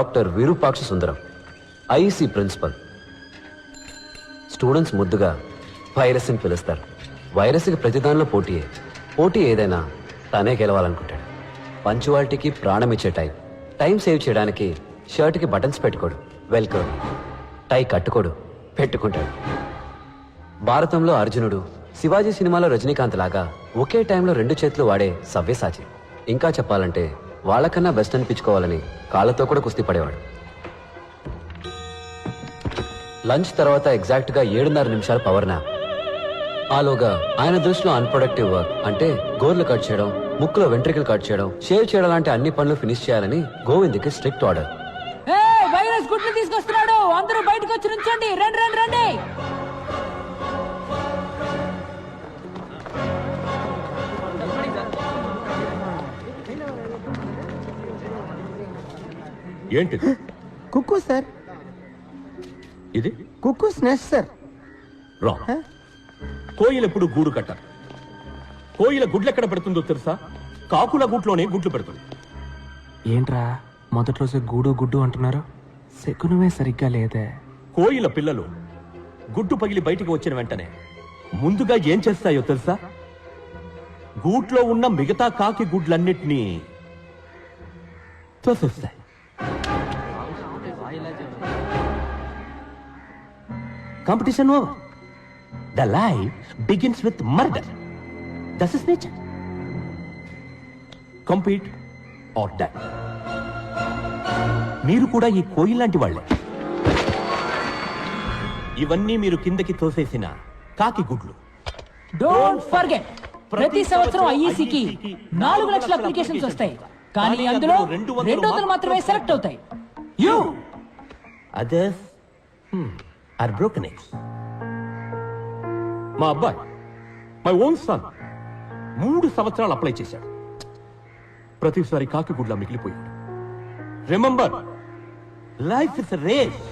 Doctor Virupaksha Sundaram IEC principal. Students ముద్దుగా virus అని పిలుస్తారు. వైరస్కి ప్రతిదానిలో పోటీయే పోటీ ఏదైనా తనే గెలవాలనుకుంటాడు. పంచువాలిటీకి ప్రాణం ఇచ్చే టైం. టైం సేవ్ చేయడానికి షర్ట్కి బటన్స్ పెట్టుకోడు. వెల్కమ్. టై కట్టుకోడు. పెట్టుకుంటాడు. భారతంలో అర్జునుడు శివాజీ సినిమాలో రజనీకాంత్ లాగా ఒకే టైంలో రెండు చేతులు వాడే సవ్యసాచి. ఇంకా చెప్పాలంటే వాళ్ళకన్నా బెస్ట్ అనిపించుకోవాలని కాళ్ళతో కూడా కుస్తీ పడేవాడు. లంచ్ తర్వాత ఎగ్జాక్ట్గా ఏడున్నర నిమిషాలు పవర్ నాప్ ఆలోగా ఆయన దృష్టిలో అన్ప్రొడక్టివ్ వర్క్ అంటే గోర్లు కట్ చేయడం ముక్కులో వెంట్రికలు కట్ చేయడం షేవ్ చేయడం లాంటి అన్ని పనులు ఫినిష్ చేయాలని గోవింద్కి స్ట్రిక్ట్ ఆర్డర్ వైరస్ గుడ్లు తీసుకొస్తున్నాడు. అందరూ బయటకు వచ్చి నుంచండి. రండి రండి రండి. ఏంటిది? Cuckoo sir. ఇది? Cuckoo's స్నెస్ sir. రాంగ్ కోయిల ఎప్పుడు గూడు కట్టరు కోయిల గుడ్లు ఎక్కడ పెడుతుందో తెలుసా? కాకుల గూట్లోనే గుడ్లు పెడుతుంది. ఏంట్రా? మొదటి రోజే గూడు గుడ్డు అంటున్నారు. శకునమే సరిగ్గా లేదే. కోయిల పిల్లలు గుడ్డు పగిలి బయటికి వచ్చిన వెంటనే ముందుగా ఏం చేస్తాయో తెలుసా? గూట్లో ఉన్న మిగతా కాకి గుడ్లన్నిటినీ తోసేస్తాయి. Competition over the life begins with murder thus is nature compete or die మీరు కూడా ఈ కోయిల్ లాంటి వాళ్ళే. ఇవన్నీ మీరు కిందకి తోసేసిన కాకి గుడ్లు. డోంట్ ఫర్గెట్ ప్రతి సంవత్సరం ఐఈసీకి నాలుగు లక్షల అప్లికేషన్స్ వస్తాయి. కానీ అందులో రెండు వందలు మాత్రమే సెలెక్ట్ అవుతాయి. You others are broken eggs మా అబ్బాయి మై ఓన్ సన్ మూడు సంవత్సరాలు అప్లై చేశాడు. ప్రతిసారి కాకి గుడ్లా మిగిలిపోయాడు రిమెంబర్ లైఫ్ ఇస్ రేస్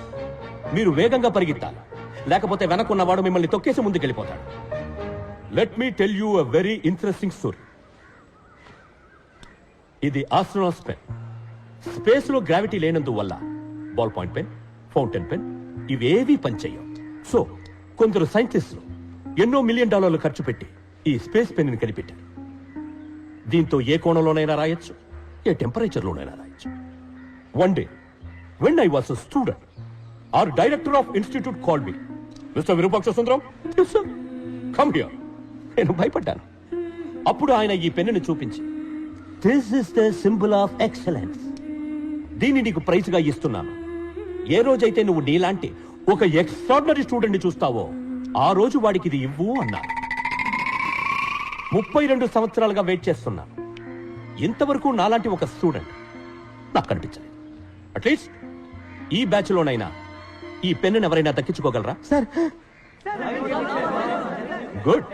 మీరు వేగంగా పరిగెత్తాలి. లేకపోతే వెనకున్నవాడు మిమ్మల్ని తొక్కేసి ముందుకెళ్ళిపోతాడు. Let me tell you a very interesting story ఇది ఆస్ట్రోనాస్ పెన్ స్పేస్లో గ్రావిటీ లేనందువల్ల ball point pen fountain pen. ఇవేవీ పనిచేయవు. సో కొందరు సైంటిస్టులు ఎన్నో మిలియన్ డాలర్లు ఖర్చు పెట్టి ఈ స్పేస్ పెన్ని కనిపెట్టారు. దీంతో ఏ కోణంలోనైనా రాయొచ్చు ఏ టెంపరేచర్లోనైనా రాయొచ్చు. One day when I was student our director of institute call me mister Virupaksha Sundaram come here నేను భయపడ్డాను. అప్పుడు ఆయన ఈ పెన్నుని చూపించి this is the symbol of excellence దీన్ని నీకు ప్రైజ్గా ఇస్తున్నాను. ఏ రోజైతే నువ్వు నీలాంటి ఒక ఎక్స్ట్రాడినరీ స్టూడెంట్ని చూస్తావో ఆ రోజు వాడికి ఇది ఇవ్వు అన్నాను ముప్పై రెండు సంవత్సరాలుగా వెయిట్ చేస్తున్నాను ఇంతవరకు నాలాంటి ఒక స్టూడెంట్ నాకు కనిపించలేదు. అట్లీస్ట్ ఈ బ్యాచ్ లోనైనా ఈ పెన్నును ఎవరైనా దక్కించుకోగలరా? సార్. గుడ్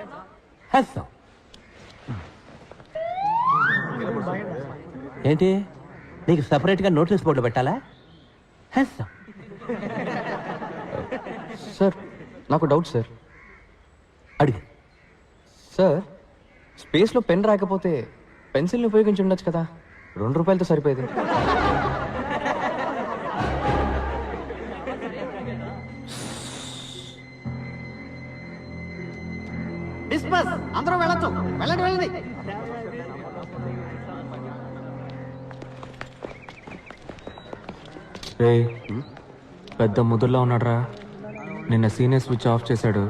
ఏంటి? నీకు సెపరేట్గా నోటీస్ బోర్డు పెట్టాలా? హ్యాస్ సార్ నాకు డౌట్ సార్. అడిగి. సార్ స్పేస్లో పెన్ రాకపోతే పెన్సిల్ని ఉపయోగించి ఉండొచ్చు కదా. రెండు రూపాయలతో సరిపోయేది. డిస్పస్ అందరూ వెళ్ళొచ్చు. వెళ్ళండి వెళ్ళండి. రే పెద్ద ముదుర్లో ఉన్నాడ్రా నిన్న సీనియర్ స్విచ్ ఆఫ్ చేశాడు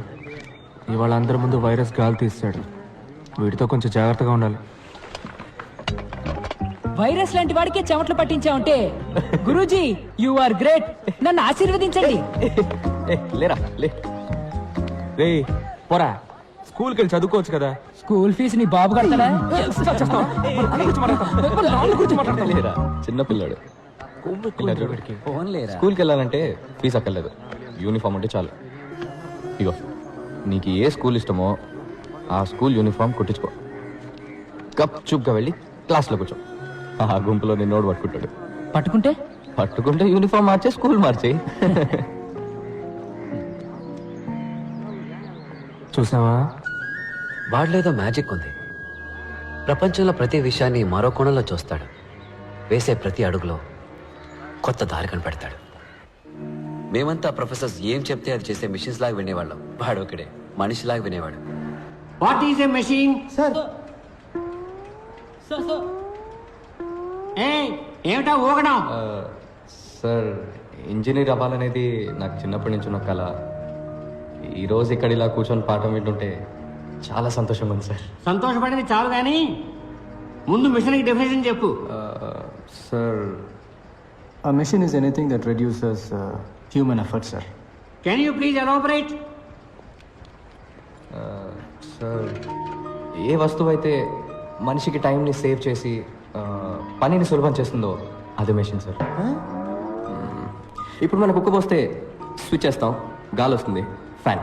ఇవాళ అందరి ముందు వైరస్ గాలి తీస్తాడు వీటితో కొంచెం జాగ్రత్తగా ఉండాలి వైరస్ లాంటి వాడికే చెమటలు పట్టించావంటే గురూజీ యు ఆర్ గ్రేట్ నన్ను ఆశీర్వదించండి ఏ లేరా లే రే పోరా స్కూల్కి వెళ్ళి చదువుకోవచ్చు కదా స్కూల్ ఫీజు నీ బాబు కడతాడా లేరా చిన్న పిల్లాడు ఇలా చూడు. స్కూల్కి వెళ్ళాలంటే ఫీజు అక్కర్లేదు. యూనిఫామ్ అంటే చాలు. ఇగో నీకు ఏ స్కూల్ ఇష్టమో ఆ స్కూల్ యూనిఫామ్ కుట్టించుకో. కప్ చూప్గా వెళ్ళి క్లాస్లో కూర్చో. ఆ గుంపులో నిన్నోడు పట్టుకుంటాడు. పట్టుకుంటే? పట్టుకుంటే యూనిఫామ్ మార్చే స్కూల్ మార్చేయి చూసావా? వాడిలేదో మ్యాజిక్ ఉంది. ప్రపంచంలో ప్రతి విషయాన్ని మరో కోణంలో చూస్తాడు. వేసే ప్రతి అడుగులో కొత్త దారి కనిపెడతాడు. మేమంతా ప్రొఫెసర్స్ ఏం చెప్తే అది చేసే మిషన్స్ లాగా వినేవాళ్ళం. వాడు ఒకడే మనిషిలాగా వినేవాడు. What is a machine sir ఏమిటా ఊగడం? సార్ ఇంజనీర్ అవ్వాలనేది నాకు చిన్నప్పటి నుంచి ఉన్న కళ. ఈరోజు ఇక్కడ ఇలా కూర్చొని పాఠం వింటుంటే చాలా సంతోషంగా ఉంది సార్ సంతోషపడింది చాలు కానీ ముందు మిషన్కి డెఫినేషన్ చెప్పు. Sir A machine is anything that reduces uh, human effort, sir. Can you please elaborate sir ఏ వస్తువు అయితే మనిషికి టైంని సేవ్ చేసి ఆ, పనిని సులభం చేస్తుందో అది మెషిన్ సార్ మ్మ్. ఇప్పుడు మన కుక్క పోస్తే స్విచ్ చేస్తాం. గాలి వస్తుంది. ఫ్యాన్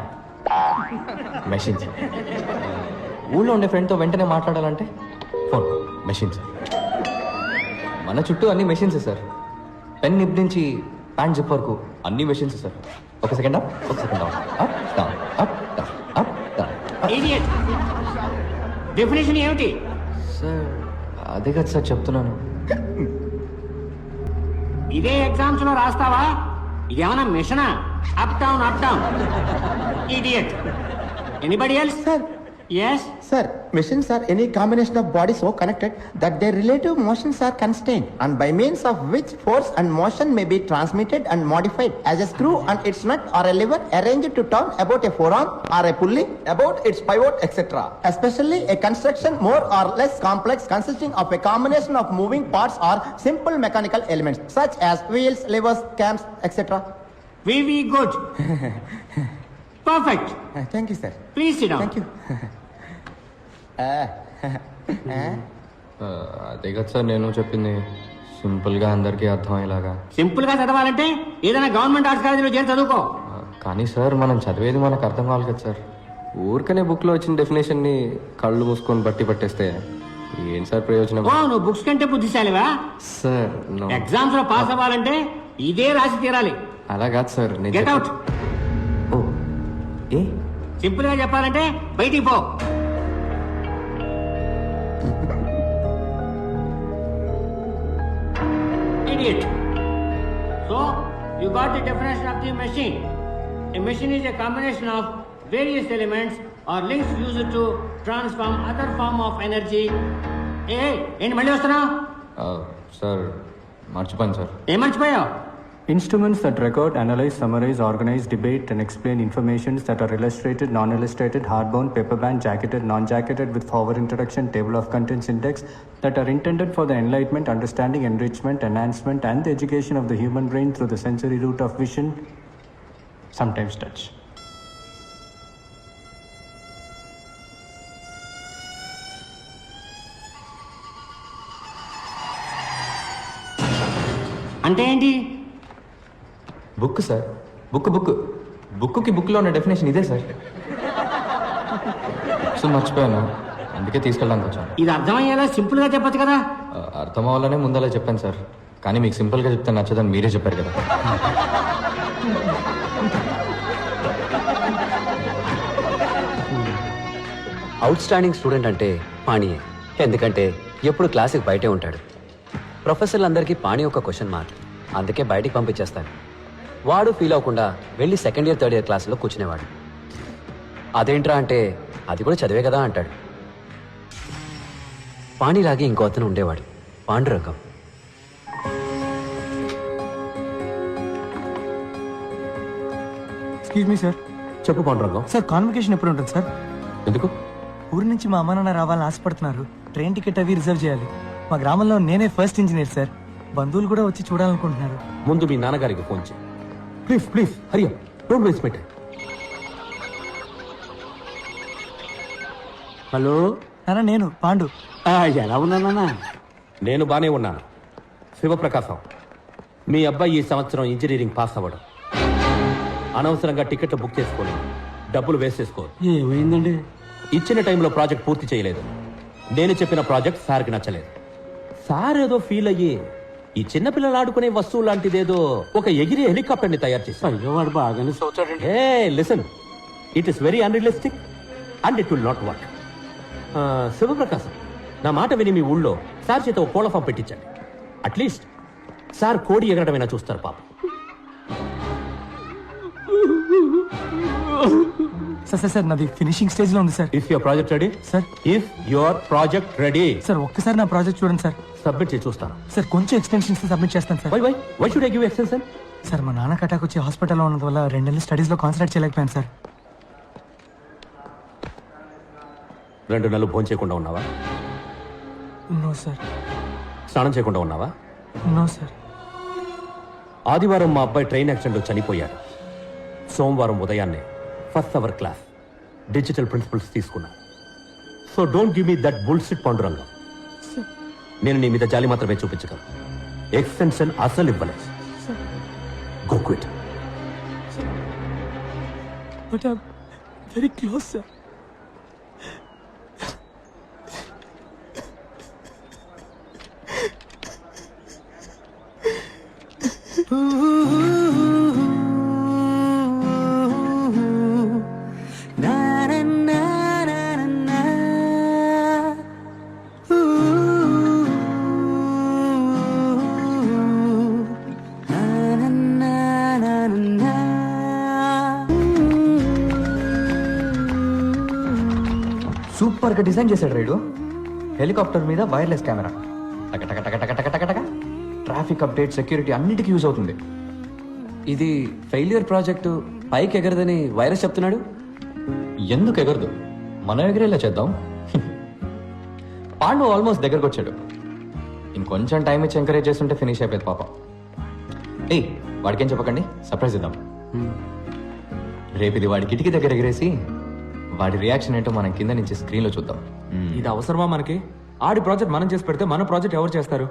మెషిన్ సార్ ఊళ్ళో ఉండే ఫ్రెండ్తో వెంటనే మాట్లాడాలంటే ఫోన్ మెషిన్ సార్ మన చుట్టూ అన్ని మెషిన్స్ సార్ పెన్ నిప్ నుంచి ప్యాంట్ జిప్ వరకు అన్ని మెషిన్స్ సార్. ఒక సెకండ్ అప్ ఒక second down up down up down up down idiot definition ఏమిటి? సార్ అదే కదా సార్ చెప్తున్నాను. ఇదే ఎగ్జామ్స్లో రాస్తావా? ఇదేమన్నా మిషనా up down up down idiot anybody else Sir. Yes? Sir, machines are any combination of bodies so connected that their relative motions are constrained and by means of which force and motion may be transmitted and modified as a screw and its nut or a lever arranged to turn about a forearm or a pulley about its pivot etc. Especially a construction more or less complex consisting of a combination of moving parts or simple mechanical elements such as wheels, levers, cams etc. Very good. Perfect. Thank you, sir. Please sit down. Thank you. ఆ, అదే కదా sir నేను చెప్పింది సింపుల్గా అందరికీ అర్థమయ్యేలాగా. సింపుల్గా చదవాలంటే ఏదైనా గవర్నమెంట్ ఆర్ట్స్ కాలేజీలో చేరి చదువుకో. కానీ సార్ మనం చదివేది మనకు అర్థం కావాలి కదా సార్. ఊరికనే బుక్లో వచ్చిన డెఫినేషన్ని కళ్ళు మూసుకొని బట్టి పట్టేస్తే ఏం సార్ ప్రయోజనం? నువ్వు బుక్స్ కంటే బుద్ధిశాలివా? సార్. ఎగ్జామ్స్లో పాస్ అవ్వాలంటే ఇదే రాసి తీరాలి. అలా కాదు సార్ గెట్ అవుట్. ఓ ఏ? సింపుల్గా చెప్పాలంటే బయటికి పో. Idiot. So, you got the definition of the machine. A machine is a combination of various elements or links used to transform other form of energy. ఏ ఏంటి మళ్ళీ వస్తున్నావు ఆ, సార్ మర్చిపోయాను సార్ ఏం మర్చిపోయావు Instruments that record, analyze, summarize, organize, debate, and explain informations that are illustrated, non-illustrated, hardbound, paperbound, jacketed, non-jacketed with forward introduction, table of contents index that are intended for the enlightenment, understanding, enrichment, enhancement, and the education of the human brain through the sensory route of vision, sometimes touch. అంటే ఏంటి book sir. Book book. బుక్కి బుక్లో ఉన్న definition ఇదే sir. So మర్చిపోయాను. అందుకే తీసుకెళ్ళడానికి వచ్చాను. ఇది అర్థమయ్యేలా సింపుల్గా చెప్పొచ్చు కదా. అర్థం అవ్వాలనే ముందలా చెప్పాను సార్. కానీ మీకు సింపుల్గా చెప్తే నచ్చదని మీరే చెప్పారు కదా. అవుట్ స్టాండింగ్ స్టూడెంట్ అంటే పాణియే. ఎందుకంటే ఎప్పుడు క్లాసుకి బయటే ఉంటాడు. ప్రొఫెసర్లందరికీ పాణి ఒక క్వశ్చన్ మార్క్ అందుకే బయటికి పంపించేస్తాడు. వాడు ఫీల్ అవ్వకుండా వెళ్ళి సెకండ్ ఇయర్ థర్డ్ ఇయర్ క్లాసులో కూర్చునేవాడు. అదేంట్రా అంటే అది కూడా చదివే కదా అంటాడు. పాణిలాగే ఇంకో అతను ఉండేవాడు పాండురంగం. ఎక్స్క్యూజ్ మీ సార్ చెప్పు పాండురంగం. సార్ కాన్వకేషన్ ఎప్పుడు ఉంటుంది సార్ ఎందుకు? ఊరి నుంచి మా అమ్మ నాన్న రావాలని ఆశపడుతున్నారు. ట్రైన్ టికెట్ అవి రిజర్వ్ చేయాలి. మా గ్రామంలో నేనే ఫస్ట్ ఇంజనీర్ సార్ బంధువులు కూడా వచ్చి చూడాలనుకుంటున్నారు. ముందు మీ నాన్నగారికి ఫోన్ చేయి please please Hariya don't waste my time. Hello? నాన్న నేను పాండు. ఎలా ఉన్నానా నేను? బానే ఉన్నాను శివప్రకాశం మీ అబ్బాయి ఈ సంవత్సరం ఇంజనీరింగ్ పాస్ అవ్వడం. అనవసరంగా టికెట్లు బుక్ చేసుకొని డబ్బులు వేస్ట్ చేసుకో ఏమైందండి? ఇచ్చిన టైంలో ప్రాజెక్ట్ పూర్తి చేయలేదు. నేను చెప్పిన ప్రాజెక్ట్ సార్కి నచ్చలేదు. సార్ ఏదో ఫీల్ అయ్యి ఈ చిన్న పిల్లలు ఆడుకునే వస్తువు లాంటిదేదో ఒక ఎగిరి హెలికాప్టర్ని తయారు చేశారు అయ్యో వాడు బాగానే చూచాడండి ఏ listen. It is very unrealistic and it will not work Shivaprakasam నా మాట విని మీ ఊళ్ళో సార్ చేత ఒక కోళ్ళ ఫామ్ పెట్టించండి అట్లీస్ట్ సార్ కోడి ఎగరడమైనా చూస్తారు పాప. సార్ సార్ సార్ నాది ఫినిషింగ్ స్టేజ్లో ఉంది sir. If your project ready sir. If your project ready sir ఒక్కసారి నా ప్రాజెక్ట్ చూడండి సార్. సబ్మిట్ చేసి చూస్తాను. సార్ కొంచెం ఎక్స్టెన్షన్స్ సబ్మిట్ చేస్తాను sir. Why why why should I give extension sir మా నాన్నకి అటాక్ వచ్చి హాస్పిటల్లో ఉన్నందు వల్ల రెండు నెలలు స్టడీస్లో కాన్సన్ట్రేట్ చేయలేకపోయాను సార్. రెండు నెలలు భోజనం చేయకుండా ఉన్నావా? No sir. స్నానం చేయకుండా ఉన్నావా? No sir. ఆదివారం మా అబ్బాయి ట్రైన్ యాక్సిడెంట్లో చనిపోయాడు. సోమవారం ఉదయాన్నే. First hour class. Digital principles తీసుకున్నా. So don't give me that bullshit Pandurangam నేను నీ మీద జాలి మాత్రమే చూపించగలను. ఎక్స్టెన్షన్ అసలు ఇవ్వలేదు. Go quit but very close sir design చేశాడు రైడు. హెలికాప్టర్ మీద వైర్లెస్ కెమెరా. టక టక టక టక టక టక ట్రాఫిక్ అప్డేట్ సెక్యూరిటీ అన్నిటికీ యూజ్ అవుతుంది. ఇది ఫెయిల్యూర్ ప్రాజెక్టు. పైకి ఎగరదని వైరస్ చెప్తున్నాడు. ఎందుకు ఎగరదు? మనం ఎగిరేలా చేద్దాం? పాండు ఆల్మోస్ట్ దగ్గరకు వచ్చాడు. ఇంకొంచెం టైం ఇచ్చి ఎంకరేజ్ చేస్తుంటే ఫినిష్ అయిపోయేది పాపం. ఏయ్ వాడికేం చెప్పకండి? సర్ప్రైజ్ ఇద్దాం. రేపు ఇది వాడి కిటికీ దగ్గర ఎగిరేసి వాడి రియాక్షన్ ఏంటో మనం కింద నుంచి స్క్రీన్లో చూద్దాం. మ్మ్. ఇది అవసరమా మనకి? ఆడి ప్రాజెక్ట్ మనం చేసి పెడితే మన ప్రాజెక్ట్ ఎవరు చేస్తారు?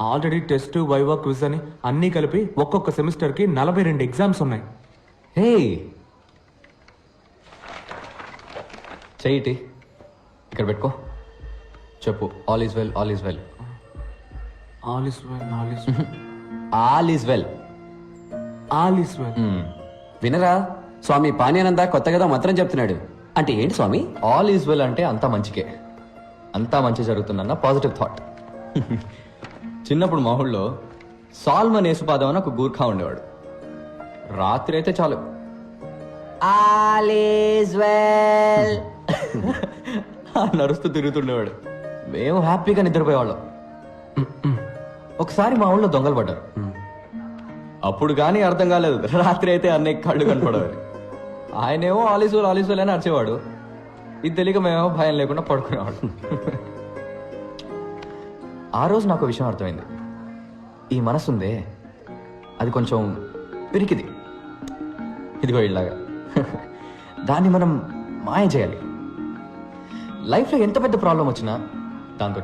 ఆల్రెడీ టెస్ట్ వైవా క్విజ్ అని అన్నీ కలిపి ఒక్కొక్క సెమిస్టర్కి నలభై రెండు ఎగ్జామ్స్ ఉన్నాయి. హే చెయ్యిటి ఇక్కడ పెట్టుకో. చెప్పు. All is well all is well all is well all is all is well all is well వినరా? స్వామి పానీయానంద కొత్తగా మంత్రం చెప్తున్నాడు. అంటే ఏంటి స్వామి? ఆల్ ఈజ్ వెల్ అంటే అంతా మంచికే. అంతా మంచి జరుగుతుందన్న పాజిటివ్ థాట్ చిన్నప్పుడు మా ఊళ్ళో సాల్మన్ యేసుపాదం అని ఒక గూర్ఖా ఉండేవాడు. రాత్రి అయితే చాలు ఆ నడుస్తూ తిరుగుతుండేవాడు. మేము హ్యాపీగా నిద్రపోయేవాళ్ళం. ఒకసారి మా ఊళ్ళో దొంగలు పడ్డారు. అప్పుడు కానీ అర్థం కాలేదు. రాత్రి అయితే అన్నయ్య కళ్ళు కనపడేవారు. ఆయనేమో ఆలీసులు ఆలీసులు అని అరిచేవాడు. ఇది తెలియక మేమేమో భయం లేకుండా పడుకునేవాడు ఆ రోజు నాకు విషయం అర్థమైంది. ఈ మనసుందే అది కొంచెం పిరికిది. ఇదిగో ఇలాగా. దాన్ని మనం మాయ చేయాలి. లైఫ్లో ఎంత పెద్ద ప్రాబ్లం వచ్చినా దాంతో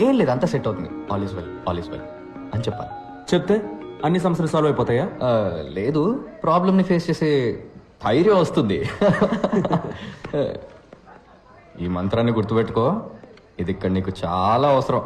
ఏం లేదు అంతా సెట్ అవుతుంది. All is well all is well అని చెప్పాలి. చెప్తే అన్ని సమస్యలు సాల్వ్ అయిపోతాయా? లేదు. ప్రాబ్లమ్ని ఫేస్ చేసే ధైర్యం వస్తుంది. ఈ మంత్రాన్ని గుర్తుపెట్టుకో. ఇది ఇక్కడ నీకు చాలా అవసరం.